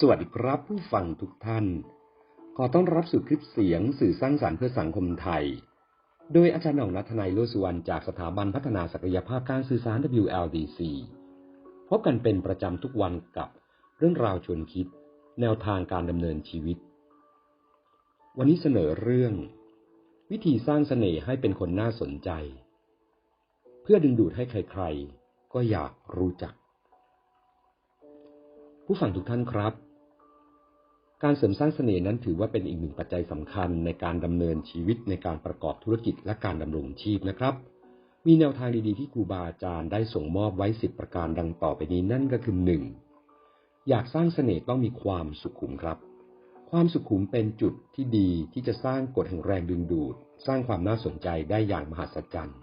สวัสดีครับผู้ฟังทุกท่าน ขอต้อนรับสู่คลิปเสียงสื่อสร้างสารรค์เพื่อสังคมไทย โดยอาจารย์หน่องนัทนายโลสุวรรณจากสถาบันพัฒนาศักยภาพการสื่อสาร WLDC พบกันเป็นประจำทุกวันกับเรื่องราวชวนคิด แนวทางการดำเนินชีวิต วันนี้เสนอเรื่อง วิธีสร้างเสน่ห์ให้เป็นคนน่าสนใจ เพื่อดึงดูดให้ใครๆ ก็อยากรู้จัก ผู้ฟังทุกท่านครับ การเสริมสร้างเสน่ห์นั้นถือว่าเป็นอีกหนึ่งปัจจัยสำคัญในการดำเนินชีวิตในการประกอบธุรกิจและการดำรงชีพนะครับ มีแนวทางดีๆที่ครูบาอาจารย์ได้ส่งมอบไว้สิบประการดังต่อไปนี้นั่นก็คือหนึ่งอยากสร้างเสน่ห์ต้องมีความสุขุมครับ ความสุขุมเป็นจุดที่ดีที่จะสร้างกฎแห่งแรงดึงดูด สร้างความน่าสนใจได้อย่างมหัศจรรย์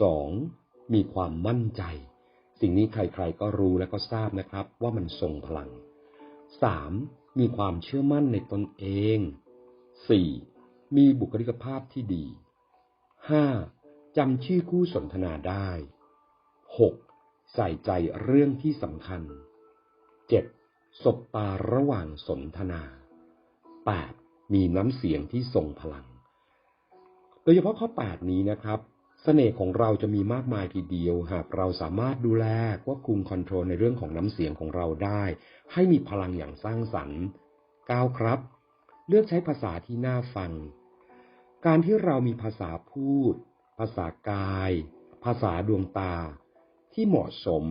สองมีความมั่นใจ สิ่งนี้ใครๆก็รู้และก็ทราบนะครับว่ามันทรงพลัง สามมีความเชื่อมั่นในตนเอง 4. มีบุคลิกภาพที่ดี 5. จำชื่อคู่สนทนาได้ 6. ใส่ใจเรื่องที่สำคัญ 7. สบตาระหว่างสนทนา 8. มีน้ำเสียงที่ทรงพลัง โดยเฉพาะข้อ 8 นี้นะครับ เสน่ห์ของเราจะมีมากมายทีเดียว หากเราสามารถดูแลควบคุมคอนโทรลในเรื่องของน้ำเสียงของเราได้ ให้มีพลังอย่างสร้างสรรค์ก้าวครับ เลือกใช้ภาษาที่น่าฟัง การที่เรามีภาษาพูด ภาษากาย ภาษาดวงตา ที่เหมาะสม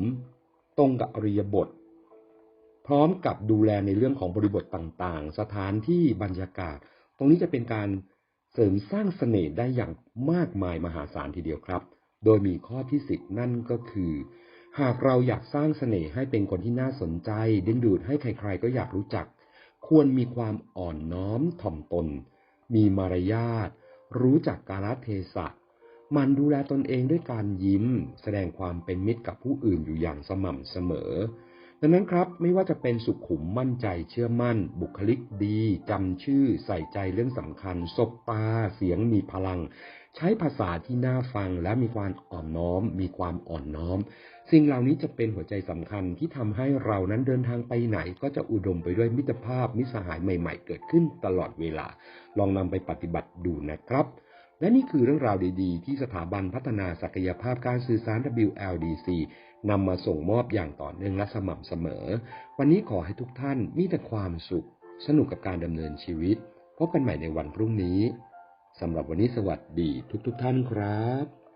ตรงกับอริยบท พร้อมกับดูแลในเรื่องของบริบทต่างๆ สถานที่บรรยากาศ ตรงนี้จะเป็นการ เสริมสร้างเสน่ห์ได้อย่างมากมายมหาศาลทีเดียวครับ โดยมีข้อที่สิบนั่นก็คือ หากเราอยากสร้างเสน่ห์ให้เป็นคนที่น่าสนใจ ดึงดูดให้ใครๆก็อยากรู้จัก ควรมีความอ่อนน้อมถ่อมตน มีมารยาท รู้จักกาลเทศะ มันดูแลตนเองด้วยการยิ้ม แสดงความเป็นมิตรกับผู้อื่นอยู่อย่างสม่ำเสมอ ดังนั้นครับไม่ว่าจะเป็นสุขุมมั่นใจเชื่อมั่น บุคลิกดีจำชื่อใส่ใจเรื่องสำคัญสบตาเสียงมีพลัง ใช้ภาษาที่น่าฟังและมีความอ่อนน้อม มีความอ่อนน้อม สิ่งเหล่านี้จะเป็นหัวใจสำคัญที่ทำให้เรานั้นเดินทางไปไหน ก็จะอุดมไปด้วยมิตรภาพมิสหายใหม่ ๆ เกิดขึ้นตลอดเวลา ลองนำไปปฏิบัติดูนะครับ และนี่คือเรื่องราวดีๆ ที่สถาบันพัฒนาศักยภาพการสื่อสาร WLDC นำมาส่งมอบอย่างต่อเนื่องและสม่ำเสมอ วันนี้ขอให้ทุกท่านมีแต่ความสุข สนุกกับการดำเนินชีวิต พบกันใหม่ในวันพรุ่งนี้สำหรับวันนี้สวัสดีทุกๆทท่านครับ